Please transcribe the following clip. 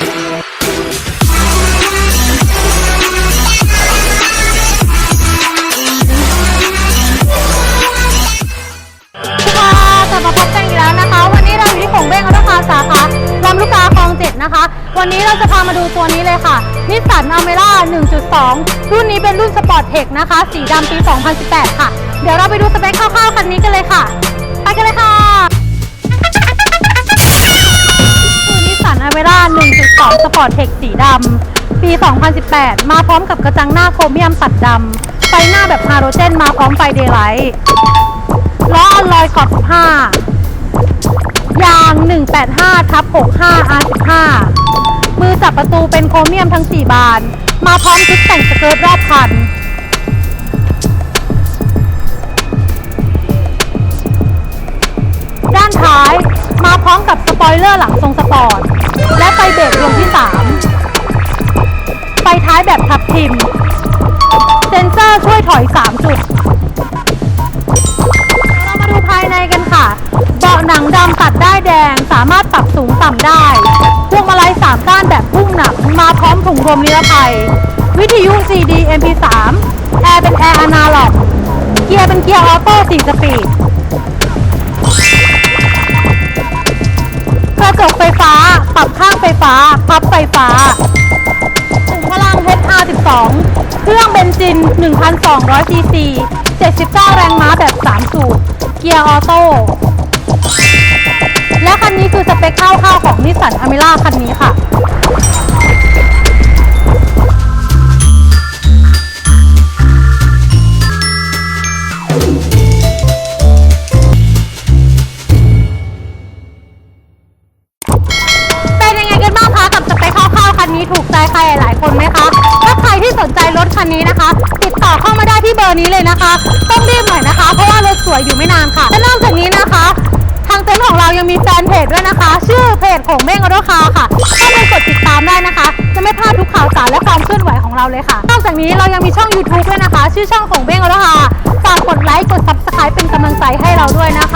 นอีกแล้วนะคะวันนี้เราอยู่ที่ของเบ้งออโตคาสาขาลำลูกกาคลองเจ็ดนะคะวันนี้เราจะพามาดูตัวนี้เลยค่ะนิสสันอเมร่า1.2 รุ่นนี้เป็นรุ่นสปอร์ตเทคนะคะ สีดำปี 2018 ค่ะ เดี๋ยวเราไปดูสเปคคร่าวๆคันนี้กันเลยค่ะ 1.2สปอร์ตเทคสีดำปี 2018 มาพร้อมกับกระจังหน้าโครเมียมตัดดำไฟหน้าแบบฮาโลเจนมาพร้อมไฟเดย์ไลท์ล้ออลลอยขอบ15ยาง 185ทับ65 R15 มือจับประตูเป็นโครเมียมทั้ง 4 บาน มาพร้อมชุดแต่งสเกิร์ตรอบคัน ร้อมกับสปอยเลอร์หลังทรงสปอร์ต และไฟเบรกดวงที่ 3 ไฟท้ายแบบทับทิม เซนเซอร์ช่วยถอย 3 จุด เรามาดูภายในกันค่ะ เบาะหนังดำตัดได้แดงสามารถปรับสูงต่ำได้ พวงมาลัย3ด้านแบบพุ่งหนักมาพร้อมถุงลมนิรภัย วิทยุ CD MP3 แอร์เป็นแอร์อนาล็อก เกียร์เป็นเกียร์ออโต้4สปีด ฟฟ้า พับไฟฟ้าถุงพลัง HR12 เครื่องเบนซิน 1,200ซีซี79 แรงม้าแบบ 3 สูบ เกียร์ออโต้ และคันนี้คือสเปคคร่าวๆของนิสสันอเมร่าคันนี้ค่ะ นี้ถูกใจใครหลายๆคนไหมคะ ถ้าใครที่สนใจรถคันนี้นะคะ ติดต่อเข้ามาได้ที่เบอร์นี้เลยนะคะ ต้องรีบหน่อยนะคะ เพราะว่ารถสวยอยู่ไม่นานค่ะ และนอกจากนี้นะคะ ทางเต็นท์ของเรายังมีแฟนเพจด้วยนะคะ ชื่อเพจของเม่งออโตคาค่ะเข้าไปกดติดตามได้นะคะ จะไม่พลาดทุกข่าวสารและความเคลื่อนไหวของเราเลยค่ะ นอกจากนี้เรายังมีช่อง YouTube ด้วยนะคะ ชื่อช่องของเม่งออโตคาฝากกดไลค์กด Subscribe เป็นกำลังใจให้เราด้วยนะคะ